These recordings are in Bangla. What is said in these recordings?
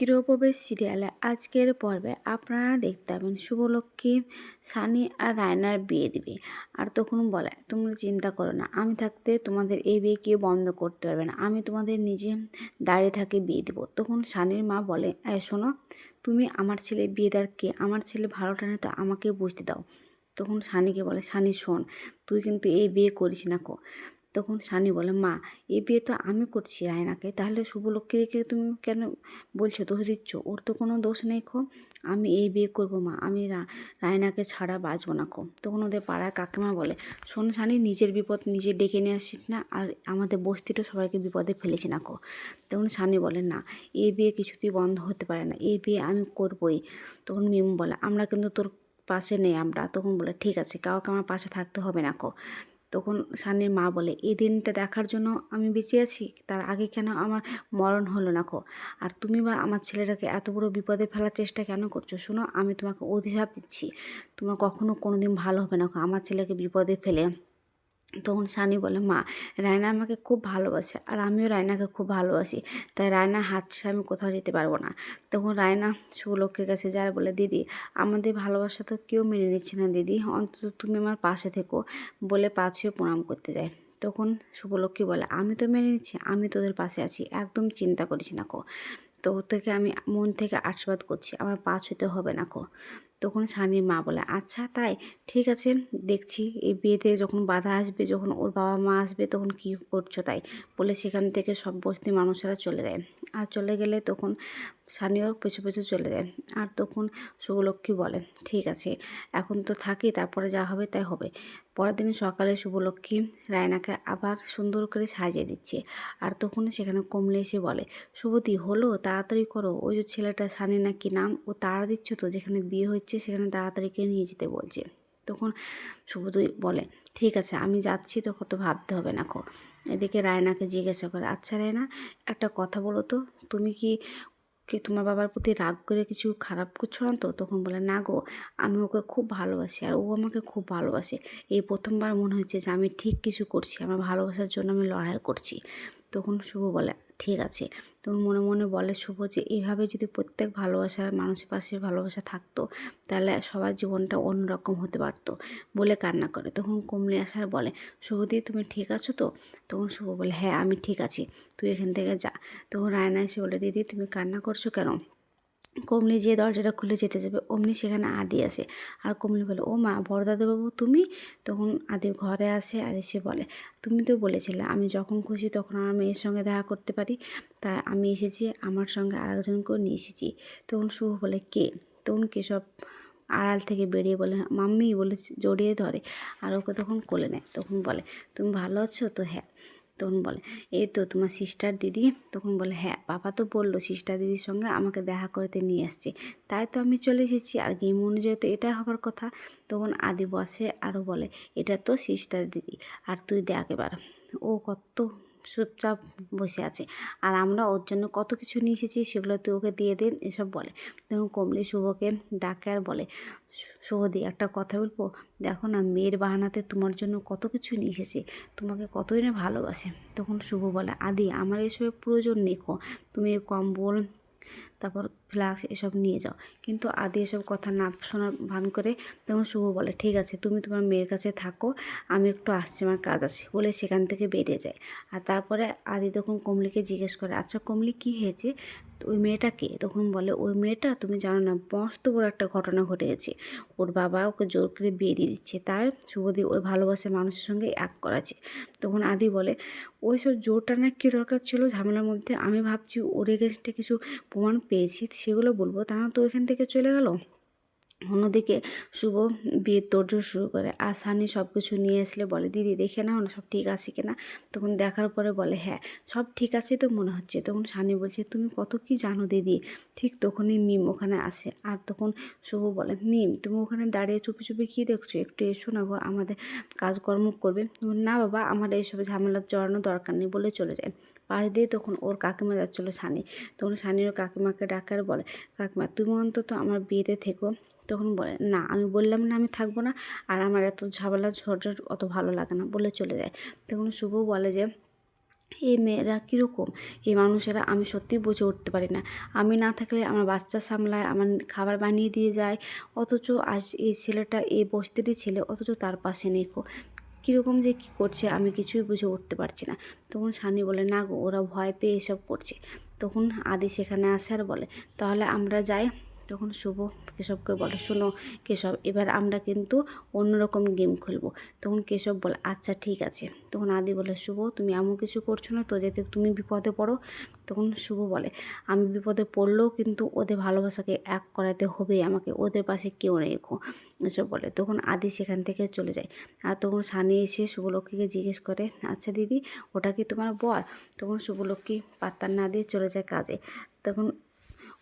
গৃহপ্রবেশ সিরিয়ালে আজকের পর্বে আপনারা দেখতে পাবেন শুভলক্ষ্মী, সানি আর রায়নার বিয়ে দিবে। আর তখন বলে, তোমরা চিন্তা করো না, আমি থাকতে তোমাদের এই বিয়ে কেউ বন্ধ করতে পারবে না। আমি তোমাদের নিজে দাঁড়িয়ে থাকে বিয়ে দেবো। তখন সানির মা বলে শোনো, তুমি আমার ছেলে বিয়ে দেওয়ার কে? আমার ছেলে ভালো টানে তো আমাকে বুঝতে দাও। তখন সানিকে বলে, সানি, শোন, তুই কিন্তু এই বিয়ে করিস না কো। তখন সানি বলে, মা, এ বিয়ে তো আমি করছি রায়নাকে, তাহলে শুভলক্ষ্মীকে তুমি কেন বলছো দোষ দিচ্ছ? ওর তো কোনো দোষ নেই খো। আমি এই বিয়ে করব, মা। আমি রায়নাকে ছাড়া বাঁচবো না খো। তখন ওদের পাড়ার কাকিমা বলে, শোন সানি নিজের বিপদ নিজে ডেকে নিয়ে আসছিস না, আর আমাদের বস্তিটা সবাইকে বিপদে ফেলেছি না খো। তখন সানি বলে, না, এ বিয়ে কিছুতেই বন্ধ হতে পারে না এই বিয়ে আমি করবই। তখন মিম বলে, আমরা কিন্তু তোর পাশে নেই আমরা। তখন বলে, ঠিক আছে, কাউকে আমার পাশে থাকতে হবে না কো তখন সানির মা বলে, এই দিনটা দেখার জন্য আমি বেঁচে আছি? তার আগে কেন আমার মরণ হলো না খো আর তুমি বা আমার ছেলেটাকে এত বড় বিপদে ফেলার চেষ্টা কেন করছ? শোনো, আমি তোমাকে অধিশাপ দিচ্ছি। তোমার কখনো কোনো দিন ভালো হবে না খো আমার ছেলেকে বিপদে ফেলে তখন সানি বলে, মা, রায়না আমাকে খুব ভালোবাসে আর আমিও রায়নাকে খুব ভালোবাসি, তাই রায়না হাত ছেড়ে আমি কোথাও যেতে পারব না। তখন রায়না সুলক্ষের কাছে যায় বলে, দিদি, আমাদের ভালোবাসা তো কেউ মেনে নিচ্ছে না দিদি, অন্তত তুমি আমার পাশে থেকো। বলে পা ছুঁয়ে প্রণাম করতে যায়। তখন শুভলক্ষ্মী বলে, আমি তো মেনে নিচ্ছি, আমি তোদের পাশে আছি, একদম চিন্তা করিস না কো। তো থেকে আমি মন থেকে আশীর্বাদ করছি, আমার পা ছুঁতে হবে না কো। তখন সানির মা বলে আচ্ছা তাই, ঠিক আছে, দেখছি। এই বিয়েতে যখন বাধা আসবে, যখন ওর বাবা মা আসবে, তখন কি করছ তাই? বলে সেখান থেকে সব বস্তি মানুষেরা চলে যায়। আর চলে গেলে তখন সানিও পেছু পেছু চলে যায়। আর তখন শুভলক্ষ্মী বলে, ঠিক আছে, এখন তো থাকি, তারপরে যা হবে তাই হবে। পরের দিন সকালে শুভলক্ষ্মী রায়নাকে আবার সুন্দর করে সাজিয়ে দিচ্ছে। আর তখন সেখানে কমলে এসে বলে, শুভতি, হলো, তাড়াতাড়ি করো। ওই যে ছেলেটা সানি না কি নাম, ও তাড়া দিচ্ছ তো, যেখানে বিয়ে হচ্ছে সেখানে তাড়াতাড়ি করে নিয়ে যেতে বলছে। তখন শুভদী বলে, ঠিক আছে, আমি যাচ্ছি তো কত ভাবতে হবে না, কো। এদিকে রায়নাকে জিজ্ঞাসা করে আচ্ছা রায়না, একটা কথা বলো তো, তুমি কি কি তোমার বাবার প্রতি রাগ করে কিছু খারাপ করছ না তো? তখন বলে, না গো, আমি ওকে খুব ভালোবাসি আর ও আমাকে খুব ভালোবাসে। এই প্রথমবার মনে হয়েছে যে আমি ঠিক কিছু করছি, আমার ভালোবাসার জন্য আমি লড়াই করছি। তখন শুভ বলে ঠিক আছে। তখন মনে মনে বলে শুভ যে এইভাবে যদি প্রত্যেক ভালোবাসার মানুষের পাশে ভালোবাসা থাকতো, তাহলে সবার জীবনটা অন্যরকম হতে পারতো বলে কান্না করে। তখন কমলে আসার বলে শুভদি তুমি ঠিক আছো তো? তখন শুভ বলে হ্যাঁ আমি ঠিক আছি। তুই এখান থেকে যা। তখন রায়না এসে বলে, দিদি, তুমি কান্না করছ কেন? কমলি যে দরজাটা খুলে যেতে যাবে, অমনি সেখানে আদি আসে। আর কমলি বলে, ও মা, বড়দাদাবাবু তুমি? তখন আদি ঘরে আসে আর এসে বলে, তুমি তো বলেছিলে, আমি যখন খুশি তখন আমার মেয়ের সঙ্গে দেখা করতে পারি। তাই আমি এসেছি, আমার সঙ্গে আরেকজনকেও নিয়ে এসেছি। তখন শুভ বলে, কে? তখন কেসব আড়াল থেকে বেরিয়ে বলে, মাম্মি, বলে জড়িয়ে ধরে। আর ওকে তখন কোলে নেয়, তখন বলে, তুমি ভালো আছো? তো হ্যাঁ তখন বলে, এই তো তোমার সিস্টার দিদি। তখন বলে হ্যাঁ বাবা তো বলল সিস্টার দিদির সঙ্গে আমাকে দেখা করতে নিয়ে আসছে। তাই তো আমি চলে এসেছি। আর গেম অনুযায়ী তো এটা হবার কথা, তখন আদি বসে আরও বলে, এটা তো সিস্টার দিদি। আর তুই দেখ এবার। ও কত চুপচাপ বসে আছে। আর আমরা ওর জন্য কত কিছু নিয়ে এসেছি সেগুলো তুই ওকে দিয়ে দে, এসব বলে। তখন কমলি শুভকে ডাকে আর বলে, শুভদি, একটা কথা বলব? দেখো না, মেয়ের বাহানাতে তোমার জন্য কত কিছু নিয়ে এসেছে, তোমাকে কতই না ভালোবাসে। তখন শুভ বলে, আদি, আমার এসবের প্রয়োজন নেই তুমি কম্বল, তারপর ফ্লাক্স এসব নিয়ে যাও। কিন্তু আদি এসব কথা না শোনার ভান করে তখন শুভ বলে, ঠিক আছে, তুমি তোমার মেয়ের কাছে থাকো, আমি একটু আসছি, আমার কাজ আছে। বলে সেখান থেকে বেরিয়ে যায়। আর তারপরে আদি তখন কমলিকে জিজ্ঞেস করে আচ্ছা কমলি কী হয়েছে? ওই মেয়েটা কে? তখন বলে, ওই মেয়েটা, তুমি জানো না, মস্ত বড় একটা ঘটনা ঘটে গেছে ওর বাবা ওকে জোর করে বিয়ে দিয়ে দিচ্ছে, তাই শুভদি ওর ভালোবাসার মানুষের সঙ্গে এক করাচ্ছে। তখন আদি বলে, ওই সব জোরটা না কী দরকার ছিল? ঝামেলার মধ্যে আমি ভাবছি, ওর এগেনস্টে কিছু প্রমাণ পেয়েছি সেগুলো বলব। তা না তো ওইখান থেকে চলে গেল। অন্যদিকে শুভ বিয়ের তোড়জোড় শুরু করে। আর সানি সব কিছু নিয়ে আসলে বলে, দিদি, দেখে নাও না সব ঠিক আছে কিনা? তখন দেখার পরে বলে হ্যাঁ সব ঠিক আছে তো মনে হচ্ছে। তখন সানি বলছে, তুমি কত কি জানো দিদি? ঠিক তখনই মিম ওখানে আসে। আর তখন শুভ বলে, মিম, তুমি ওখানে দাঁড়িয়ে চুপি চুপি কী দেখছ? একটু এসো না গো, আমাদের কাজকর্ম করবে। না বাবা, আমার এইসব ঝামেলা জড়ানো দরকার নেই, বলে চলে যায়। পাশ দিয়ে তখন ওর কাকিমা যাচ্ছিল সানি। তখন সানির কাকিমাকে ডাকার বলে, কাকিমা, তুমি অন্তত আমার বিয়েতে থেকো। তখন বলে, না, আমি বললাম না আমি থাকব না, আর আমার এত ঝামেলা ঝড় অত ভালো লাগে না। বলে চলে যায়। তখন শুভ বলে যে, এই মেয়েরা কীরকম? এই মানুষেরা আমি সত্যিই বুঝে উঠতে পারি না। আমি না থাকলে আমার বাচ্চা সামলায়, আমার খাবার বানিয়ে দিয়ে যায়। অথচ আজ এই ছেলেটা এই বস্তিরই ছেলে, অথচ তার পাশে নেই কীরকম যে কী করছে আমি কিছুই বুঝে উঠতে পারছি না। তখন সানি বলে, না গো, ওরা ভয় পেয়ে এসব করছে। তখন আদি সেখানে আসে আর বলে, তাহলে আমরা যাই তখন শুভ কেশবকে বলে, শোনো কেশব, এবার আমরা কিন্তু অন্যরকম গেম খেলব। তখন কেশব বলে আচ্ছা ঠিক আছে। তখন আদি বলে, শুভ, তুমি এমন কিছু করছ না তো যাতে তুমি বিপদে পড়ো। তখন শুভ বলে, আমি বিপদে পড়লেও কিন্তু ওদের ভালোবাসাকে এক করাতে হবেই আমাকে, ওদের পাশে কেউ গো এসব বলে, তখন আদি সেখান থেকে চলে যায়। আর তখন সানি এসে শুভলক্ষ্মীকে জিজ্ঞেস করে আচ্ছা দিদি, ওটা কি তোমার বর? তখন শুভলক্ষ্মী পাত্তার না দিয়ে চলে যায় কাজে। তখন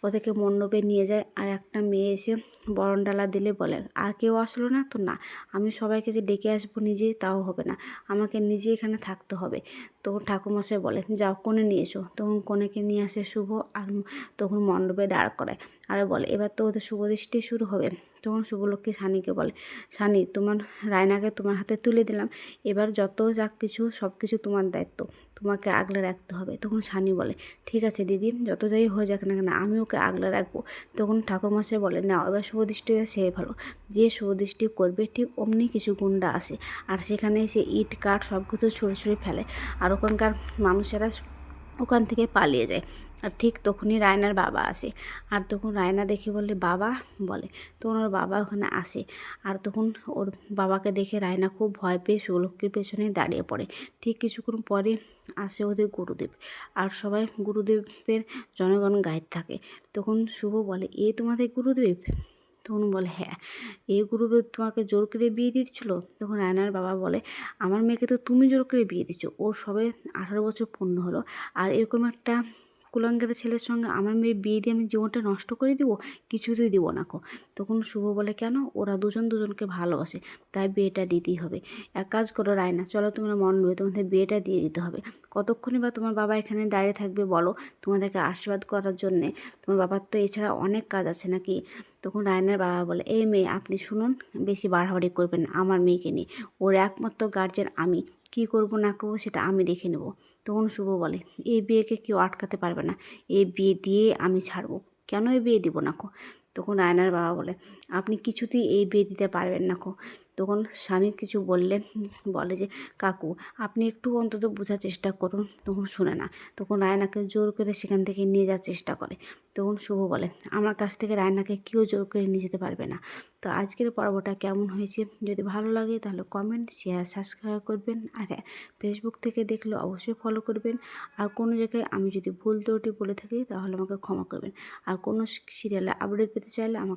ওদেরকে মণ্ডপে নিয়ে যায় আর একটা মেয়ে এসে বরণডালা দিলে বলে, আর কেউ আসলো না? তো না, আমি সবাইকে যে ডেকে আসব নিজে, তাও হবে না। আমাকে নিজে এখানে থাকতে হবে। তখন ঠাকুরমশাই বলে, যাও, কোণে নিয়ে এসো। তখন কোণেকে নিয়ে আসে শুভ আর তখন মণ্ডপে দাঁড় করায়। আর বলে, এবার তো ওদের শুভ দৃষ্টি শুরু হবে। তখন শুভলক্ষ্মী সানিকে বলে, সানি, তোমার, রায়নাকে তোমার হাতে তুলে দিলাম। এবার যত যা কিছু, সব কিছু তোমার দায়িত্ব। তোমাকে আগলে রাখতে হবে। তখন সানি বলে, ঠিক আছে দিদি, যত যাই হয়ে যাক না কেন, আমি ওকে আগলে রাখব। তখন ঠাকুরমশাই বলে না এবার শুভদৃষ্টিটা সে ভালো যে শুভদৃষ্টি করবে, ঠিক অমনি কিছু গুন্ডা আসে। আর সেখানে সে ইট, কাঠ সব কিছু ছুঁড়ে ছুঁড়ে ফেলে। আর ওখানকার মানুষেরা ওখান থেকে পালিয়ে যায়। আর ঠিক তখনই রায়নার বাবা আসে। আর তখন রায়না দেখে বলে, বাবা? বলে, তখন ওর বাবা ওখানে আসে। আর তখন ওর বাবাকে দেখে রায়না খুব ভয় পেয়ে সুলক্ষীর পেছনে দাঁড়িয়ে পড়ে। ঠিক কিছুক্ষণ পরে আসে ওদের গুরুদেব। আর সবাই গুরুদেবের জনগণ গাইড থাকে। তখন শুভ বলে, এ তোমাদের গুরুদেব? তখন বলে হ্যাঁ। এই গুরুদেব তোমাকে জোর করে বিয়ে দিচ্ছিল তখন রায়নার বাবা বলে, আমার মেয়েকে তো তুমি জোর করে বিয়ে দিচ্ছ ওর সবে আঠারো বছর পূর্ণ হলো। আর এরকম একটা কুলাঙ্গারের ছেলের সঙ্গে আমার মেয়ের বিয়ে দিয়ে আমি জীবনটা নষ্ট করে দিব? কিছুতেই দিব না কো। তখন শুভ বলে, কেন? ওরা দুজন দুজনকে ভালোবাসে, তাই বিয়েটা দিতেই হবে। এক কাজ করো রায়না চলো তোমরা মন নেবে তোমাদের বিয়েটা দিয়ে দিতে হবে। কতক্ষণই বা তোমার বাবা এখানে দাঁড়িয়ে থাকবে বলো? তোমাদেরকে আশীর্বাদ করার জন্যে। তোমার বাবার তো এছাড়া অনেক কাজ আছে নাকি? তখন রায়নার বাবা বলে, এই মেয়ে, আপনি শুনুন, বেশি বাড়াবাড়ি করবেন আমার মেয়েকে নিয়ে। ওর একমাত্র গার্জেন আমি। কি করব, না করব, সেটা আমি দেখে নেব। তখন শুভ বলে, এই বিয়েকে কেউ আটকাতে পারবে না। এই বিয়ে দিয়ে আমি ছাড়বো। কেন এই বিয়ে দিব না কো? তখন রায়নার বাবা বলে, আপনি কিছুতেই এই বিয়ে দিতে পারবেন না কো। তখন স্বামী কিছু বললে, বলে যে, কাকু, আপনি একটু অন্তত বোঝার চেষ্টা করুন। তখন শুনে না। তখন রায়নাকে জোর করে সেখান থেকে নিয়ে যাওয়ার চেষ্টা করে। তখন শুভ বলে, আমার কাছ থেকে রায়নাকে কেউ জোর করে নিয়ে যেতে পারবে না। তো আজকের পর্বটা কেমন হয়েছে? যদি ভালো লাগে তাহলে কমেন্ট শেয়ার সাবস্ক্রাইব করবেন। আর হ্যাঁ ফেসবুক থেকে দেখলে অবশ্যই ফলো করবেন। আর কোনো জায়গায় আমি যদি ভুল ত্রুটি বলে থাকি তাহলে আমাকে ক্ষমা করবেন। আর কোনো সিরিয়ালে আপডেট পেতে চাইলে আমাকে